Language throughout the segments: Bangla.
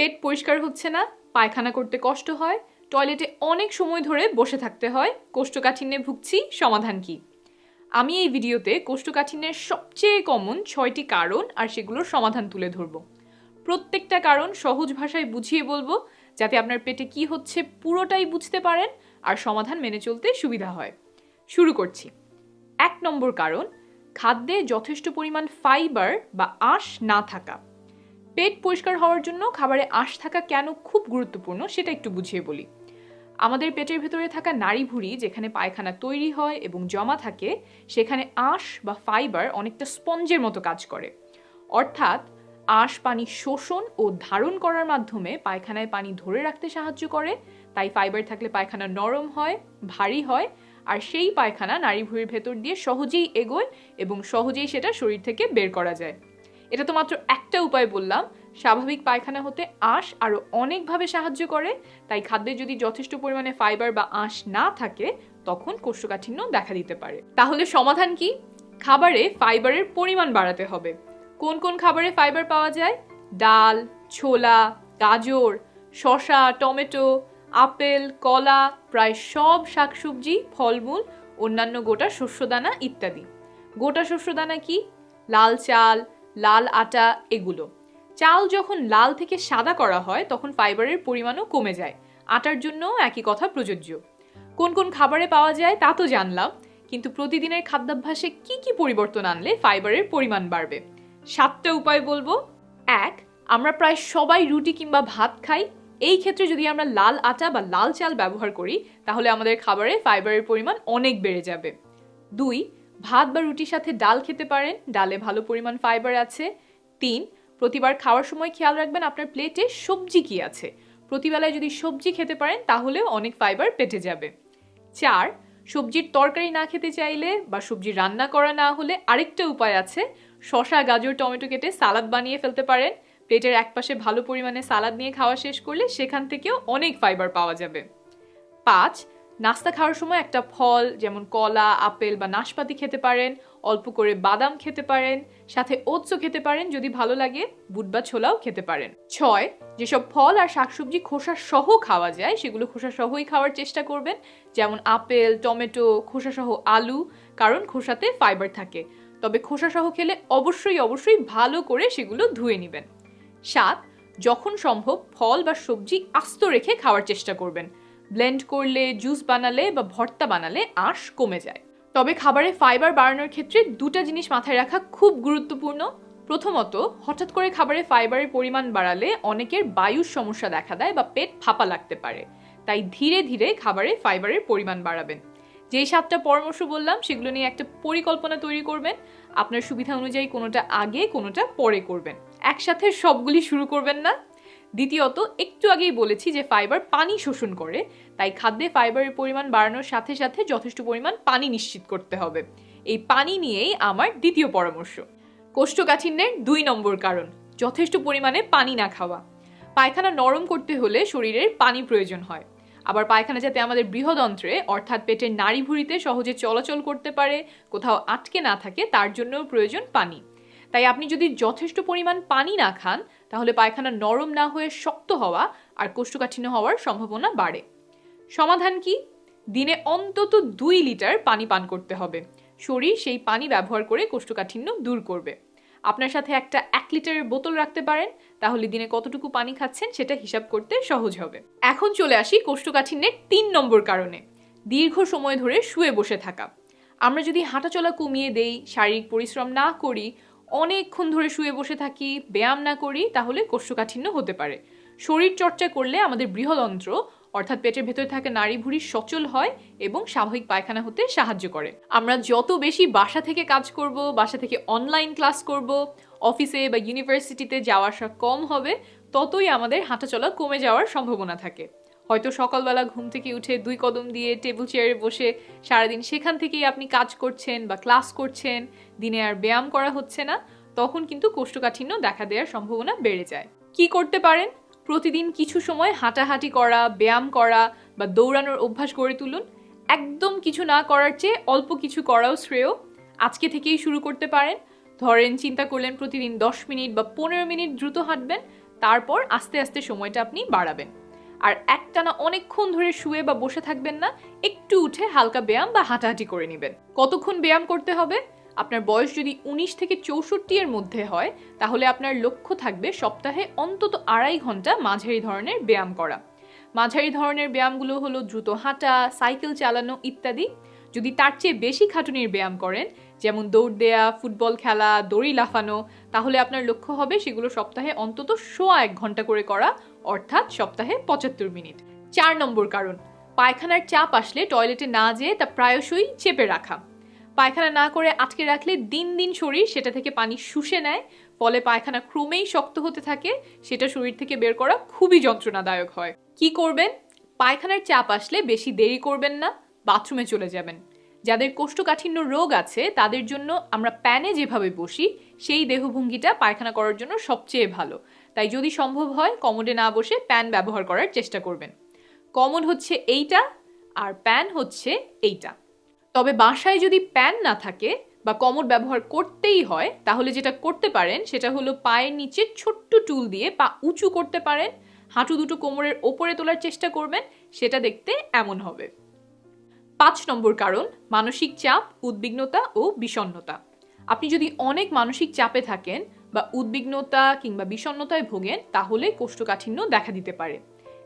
পেট পরিষ্কার হচ্ছে না, পায়খানা করতে কষ্ট হয়, টয়লেটে অনেক সময় ধরে বসে থাকতে হয়, কোষ্ঠকাঠিন্যে ভুগছি, সমাধান কি? আমি এই ভিডিওতে কোষ্ঠকাঠিন্যের সবচেয়ে কমন ছয়টি কারণ আর সেগুলোর সমাধান তুলে ধরব। প্রত্যেকটা কারণ সহজ ভাষায় বুঝিয়ে বলব, যাতে আপনার পেটে কি হচ্ছে পুরোটাই বুঝতে পারেন আর সমাধান মেনে চলতে সুবিধা হয়। শুরু করছি। এক নম্বর কারণ, খাদ্যে যথেষ্ট পরিমাণ ফাইবার বা আঁশ না থাকা। পেট পরিষ্কার হওয়ার জন্য খাবারে আঁশ থাকা কেন খুব গুরুত্বপূর্ণ সেটা একটু বুঝিয়ে বলি। আমাদের পেটের ভেতরে থাকা নাড়ি ভুঁড়ি যেখানে পায়খানা তৈরি হয় এবং জমা থাকে, সেখানে আঁশ বা ফাইবার অনেকটা স্পঞ্জের মতো কাজ করে। অর্থাৎ আঁশ পানি শোষণ ও ধারণ করার মাধ্যমে পায়খানায় পানি ধরে রাখতে সাহায্য করে, তাই ফাইবার থাকলে পায়খানা নরম হয়, ভারী হয়, আর সেই পায়খানা নাড়ি ভুঁড়ির ভেতর দিয়ে সহজেই এগোয় এবং সহজেই সেটা শরীর থেকে বের করা যায়। এটা তো মাত্র একটা উপায় বললাম। স্বাভাবিক পায়খানা হতে আঁশ আরও অনেকভাবে সাহায্য করে। তাই খাদ্যে যদি যথেষ্ট পরিমাণে ফাইবার বা আঁশ না থাকে, তখন কোষ্ঠকাঠিন্য দেখা দিতে পারে। তাহলে সমাধান কি? খাবারে ফাইবারের পরিমাণ বাড়াতে হবে। কোন কোন খাবারে ফাইবার পাওয়া যায়? ডাল, ছোলা, গাজর, শসা, টমেটো, আপেল, কলা, প্রায় সব শাকসবজি, ফলমূল, অন্যান্য গোটা শস্যদানা ইত্যাদি। গোটা শস্যদানা কি? লাল চাল লাল আটা, এগুলো। চাল যখন লাল থেকে সাদা করা হয়, তখন ফাইবারের পরিমাণও কমে যায়। আটার জন্য একই কথা প্রযোজ্য। কোন কোন খাবারে পাওয়া যায় তা তো জানলাম, কিন্তু প্রতিদিনের খাদ্যাভ্যাসে কি কি পরিবর্তন আনলে ফাইবারের পরিমাণ বাড়বে? সাতটা উপায় বলব। এক, আমরা প্রায় সবাই রুটি কিংবা ভাত খাই। এই ক্ষেত্রে যদি আমরা লাল আটা বা লাল চাল ব্যবহার করি, তাহলে আমাদের খাবারে ফাইবারের পরিমাণ অনেক বেড়ে যাবে। দুই ভাত বা রুটির সাথে ডাল খেতে পারেন। ডালে ভালো পরিমাণ ফাইবার আছে। তিন, প্রতিবার খাওয়ার সময় খেয়াল রাখবেন আপনার প্লেটে সবজি কি আছে। প্রতিবেলায় যদি সবজি খেতে পারেন, তাহলেও অনেক ফাইবার পেটে যাবে। চার, সবজির তরকারি না খেতে চাইলে বা সবজি রান্না করা না হলে আরেকটা উপায় আছে। শশা গাজর, টমেটো কেটে সালাদ বানিয়ে ফেলতে পারেন। প্লেটের একপাশে ভালো পরিমাণে সালাদ নিয়ে খাওয়া শেষ করলে সেখান থেকেও অনেক ফাইবার পাওয়া যাবে। পাঁচ নাস্তা খাওয়ার সময় একটা ফল, যেমন কলা, আপেল বা নাশপাতি খেতে পারেন, অল্প করে বাদাম খেতে পারেন, সাথে ওৎসও খেতে পারেন যদি ভালো লাগে, বুট বা ছোলাও খেতে পারেন। ছয়, যেসব ফল আর শাকসবজি খোসা সহ খাওয়া যায়, সেগুলো খোসা সহই খাওয়ার চেষ্টা করবেন। যেমন আপেল, টমেটো, খোসা সহ আলু, কারণ খোসাতে ফাইবার থাকে। তবে খোসা সহ খেলে অবশ্যই অবশ্যই ভালো করে সেগুলো ধুয়ে নেবেন। সাত, যখন সম্ভব ফল বা সবজি আস্ত রেখে খাওয়ার চেষ্টা করবেন। ব্লেন্ড করলে, জুস বানালে বা ভর্তা বানালে আঁশ কমে যায়। তবে খাবারে ফাইবার বাড়ানোর ক্ষেত্রে দুটা জিনিস মাথায় রাখা খুব গুরুত্বপূর্ণ। প্রথমত, হঠাৎ করে খাবারে ফাইবারের পরিমাণ বাড়ালে অনেকের বায়ুর সমস্যা দেখা দেয় বা পেট ফাঁপা লাগতে পারে। তাই ধীরে ধীরে খাবারে ফাইবারের পরিমাণ বাড়াবেন। যেই সাতটা পরামর্শ বললাম, সেগুলো নিয়ে একটা পরিকল্পনা তৈরি করবেন। আপনার সুবিধা অনুযায়ী কোনোটা আগে, কোনোটা পরে করবেন। একসাথে সবগুলি শুরু করবেন না। দ্বিতীয়ত, একটু আগেই বলেছি যে ফাইবার পানি শোষণ করে, তাই খাদ্যে ফাইবারের পরিমাণ বাড়ানোর সাথে সাথে যথেষ্ট পরিমাণ পানি নিশ্চিত করতে হবে। এই পানি নিয়েই আমার দ্বিতীয় পরামর্শ। কোষ্ঠকাঠিন্যের দুই নম্বর কারণ, যথেষ্ট পরিমাণে পানি না খাওয়া। পায়খানা নরম করতে হলে শরীরের পানি প্রয়োজন হয়। আবার পায়খানা যাতে আমাদের বৃহদন্ত্রে, অর্থাৎ পেটের নাড়ি ভুঁড়িতে সহজে চলাচল করতে পারে, কোথাও আটকে না থাকে, তার জন্যও প্রয়োজন পানি। তাই আপনি যদি যথেষ্ট পরিমাণ পানি না খান তাহলে পায়খানা নরম না হয়ে শক্ত হওয়া আর কোষ্ঠকাঠিন্য হওয়ার সম্ভাবনা বাড়ে। সমাধান কি? দিনে অন্তত দুই লিটার পানি পান করতে হবে। শরীর সেই পানি ব্যবহার করে কোষ্ঠকাঠিন্য দূর করবে। আপনার সাথে একটা এক লিটারের বোতল রাখতে পারেন, তাহলে দিনে কতটুকু পানি খাচ্ছেন সেটা হিসাব করতে সহজ হবে। এখন চলে আসি কোষ্ঠকাঠিন্যের তিন নম্বর কারণে, দীর্ঘ সময় ধরে শুয়ে বসে থাকা। আমরা যদি হাঁটাচলা কমিয়ে দেই, শারীরিক পরিশ্রম না করি অনেকক্ষণ ধরে শুয়ে বসে থাকি, ব্যায়াম না করি, তাহলে কোষ্ঠকাঠিন্য হতে পারে। শরীর চর্চা করলে আমাদের বৃহদন্ত্র অর্থাৎ পেটের ভেতরে থাকা নাড়ি ভুঁড়ি সচল হয় এবং স্বাভাবিক পায়খানা হতে সাহায্য করে। আমরা যত বেশি বাসা থেকে কাজ করব, বাসা থেকে অনলাইন ক্লাস করব অফিসে বা ইউনিভার্সিটিতে যাওয়া আসা কম হবে, ততই আমাদের হাঁটাচলা কমে যাওয়ার সম্ভাবনা থাকে। হয়তো সকালবেলা ঘুম থেকে উঠে দুই কদম দিয়ে টেবিল চেয়ারে বসে সারাদিন সেখান থেকেই আপনি কাজ করছেন বা ক্লাস করছেন, দিনে আর ব্যায়াম করা হচ্ছে না, তখন কিন্তু কোষ্ঠকাঠিন্য দেখা দেওয়ার সম্ভাবনা বেড়ে যায়। কি করতে পারেন? প্রতিদিন কিছু সময় হাঁটাহাঁটি করা, ব্যায়াম করা বা দৌড়ানোর অভ্যাস গড়ে তুলুন। একদম কিছু না করার চেয়ে অল্প কিছু করাও শ্রেয়। আজকে থেকেই শুরু করতে পারেন। ধরেন চিন্তা করলেন প্রতিদিন দশ মিনিট বা পনেরো মিনিট দ্রুত হাঁটবেন, তারপর আস্তে আস্তে সময়টা আপনি বাড়াবেন। আর একটানা অনেকক্ষণ ধরে শুয়ে বা বসে থাকবেন না, একটু উঠে হালকা ব্যায়াম বা হাঁটাহাঁটি করে নেবেন। কতক্ষণ ব্যায়াম করতে হবে? আপনার বয়স যদি উনিশ থেকে চৌষট্টি এর মধ্যে হয়, তাহলে আপনার লক্ষ্য থাকবে সপ্তাহে অন্তত আড়াই ঘণ্টা মাঝারি ধরনের ব্যায়াম করা। মাঝারি ধরনের ব্যায়ামগুলো হলো দ্রুত হাঁটা, সাইকেল চালানো ইত্যাদি। যদি তার চেয়ে বেশি খাটুনির ব্যায়াম করেন, যেমন দৌড় দেয়া, ফুটবল খেলা, দড়ি লাফানো, তাহলে আপনার লক্ষ্য হবে সেগুলো সপ্তাহে অন্তত সোয়া এক ঘণ্টা করে করা, অর্থাৎ সপ্তাহে পঁচাত্তর মিনিট। চার নম্বর কারণ, পায়খানার চাপ আসলে টয়লেটে না যেয়ে তা প্রায়শই চেপে রাখা। পায়খানা না করে আটকে রাখলে দিন দিন শরীর সেটা থেকে পানি শুষে নেয়, ফলে পায়খানা ক্রমেই শক্ত হতে থাকে, সেটা শরীর থেকে বের করা খুবই যন্ত্রণাদায়ক হয়। কি করবেন? পায়খানার চাপ আসলে বেশি দেরি করবেন না। বাথরুমে চলে যাবেন। যাদের কোষ্ঠকাঠিন্য রোগ আছে, তাদের জন্য আমরা প্যানে যেভাবে বসি, সেই দেহভঙ্গিটা পায়খানা করার জন্য সবচেয়ে ভালো। তাই যদি সম্ভব হয়, কমোডে না বসে প্যান ব্যবহার করার চেষ্টা করবেন। কমোড হচ্ছে এইটা আর প্যান হচ্ছে এইটা। তবে বাসায় যদি প্যান না থাকে বা কমোড ব্যবহার করতেই হয়, তাহলে যেটা করতে পারেন, সেটা হলো পায়ের নিচে ছোট্ট টুল দিয়ে পা উঁচু করতে পারেন। হাঁটু দুটো কোমরের ওপরে তোলার চেষ্টা করবেন, সেটা দেখতে এমন হবে। পাঁচ নম্বর কারণ, মানসিক চাপ, উদ্বিগ্নতা ও বিষণ্ণতা। আপনি যদি অনেক মানসিক চাপে থাকেন বা উদ্বিগ্নতা কিংবা বিষণ্ণতায় ভোগেন, তাহলে কোষ্ঠকাঠিন্য দেখা দিতে পারে।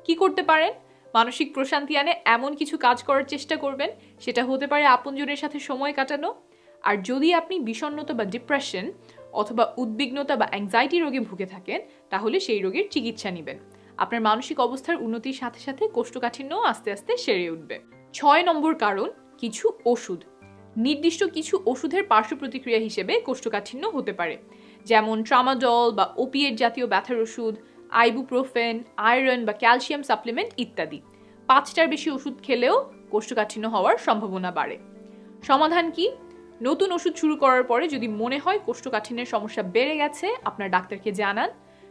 কি করতে পারেন? মানসিক প্রশান্তি আনে এমন কিছু কাজ করার চেষ্টা করবেন, সেটা হতে পারে আপনজনের সাথে সময় কাটানো। আর যদি আপনি বিষণ্ণতা বা ডিপ্রেশন অথবা উদ্বিগ্নতা বা অ্যাংজাইটি রোগে ভুগে থাকেন, তাহলে সেই রোগের চিকিৎসা নেবেন। আপনার মানসিক অবস্থার উন্নতির সাথে সাথে কোষ্ঠকাঠিন্যও আস্তে আস্তে সেরে উঠবে। ছয় নম্বর কারণ, কিছু ওষুধ। নির্দিষ্ট কিছু ওষুধের পার্শ্ব প্রতিক্রিয়া হিসেবে কোষ্ঠকাঠিন্য হতে পারে। যেমন ট্রামাডল বা ওপিয়েট জাতীয় ব্যথার ওষুধ আইবুপ্রোফেন আয়রন বা ক্যালসিয়াম সাপ্লিমেন্ট ইত্যাদি। পাঁচটার বেশি ওষুধ খেলেও কোষ্ঠকাঠিন্য হওয়ার সম্ভাবনা বাড়ে। সমাধান কি? নতুন ওষুধ শুরু করার পরে যদি মনে হয় কোষ্ঠকাঠিন্যের সমস্যা বেড়ে গেছে, আপনার ডাক্তারকে জানান।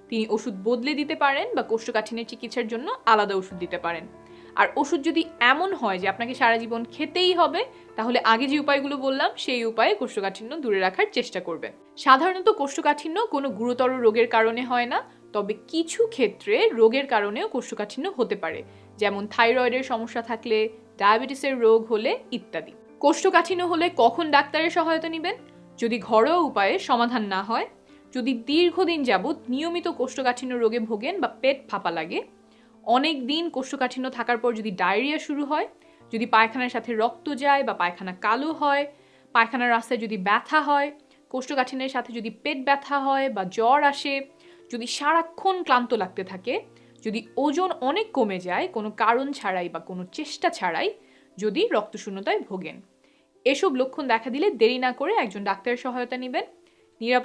তিনি ওষুধ বদলে দিতে পারেন বা কোষ্ঠকাঠিন্যের চিকিৎসার জন্য আলাদা ওষুধ দিতে পারেন। আর ওষুধ যদি এমন হয় যে আপনাকে সারা জীবন খেতেই হবে, তাহলে আগে যে উপায়গুলো বললাম, সেই উপায়ে কোষ্ঠকাঠিন্য দূরে রাখার চেষ্টা করবেন। সাধারণত কোষ্ঠকাঠিন্য কোনো গুরুতর রোগের কারণে হয় না, তবে কিছু ক্ষেত্রে রোগের কারণেও কোষ্ঠকাঠিন্য হতে পারে, যেমন থাইরয়েডের সমস্যা থাকলে, ডায়াবেটিসের রোগ হলে ইত্যাদি। কোষ্ঠকাঠিন্য হলে কখন ডাক্তারের সহায়তা নেবেন? যদি ঘরোয়া উপায়ে সমাধান না হয়, যদি দীর্ঘদিন যাবৎ নিয়মিত কোষ্ঠকাঠিন্য রোগে ভোগেন বা পেট ফাঁপা লাগে অনেক দিন কোষ্ঠকাঠিন্য থাকার পর যদি ডায়রিয়া শুরু হয়, যদি পায়খানার সাথে রক্ত যায় বা পায়খানা কালো হয়, পায়খানার রাস্তায় যদি ব্যথা হয়, কোষ্ঠকাঠিন্যের সাথে যদি পেট ব্যথা হয় বা জ্বর আসে, যদি সারাক্ষণ ক্লান্ত লাগতে থাকে, যদি ওজন অনেক কমে যায়, কোনো কারণ ছাড়াই বা কোনো চেষ্টা ছাড়াই যদি রক্তশূন্যতায় ভোগেন। এসব লক্ষণ দেখা দিলে দেরি না করে একজন ডাক্তারের সহায়তা নেবেন। নিরাপদ